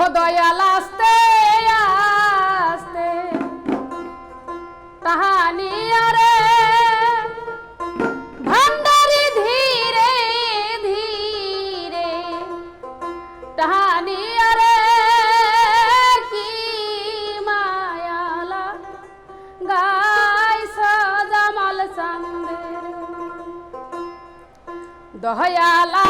ওহ দয়াল আস্তে আস্তে। তাহানি আরে, ভান্ডারি ধীরে ধীরে। তাহানি আরে, কি মায়ালা। গাই সজামাল চন্দের দয়ালা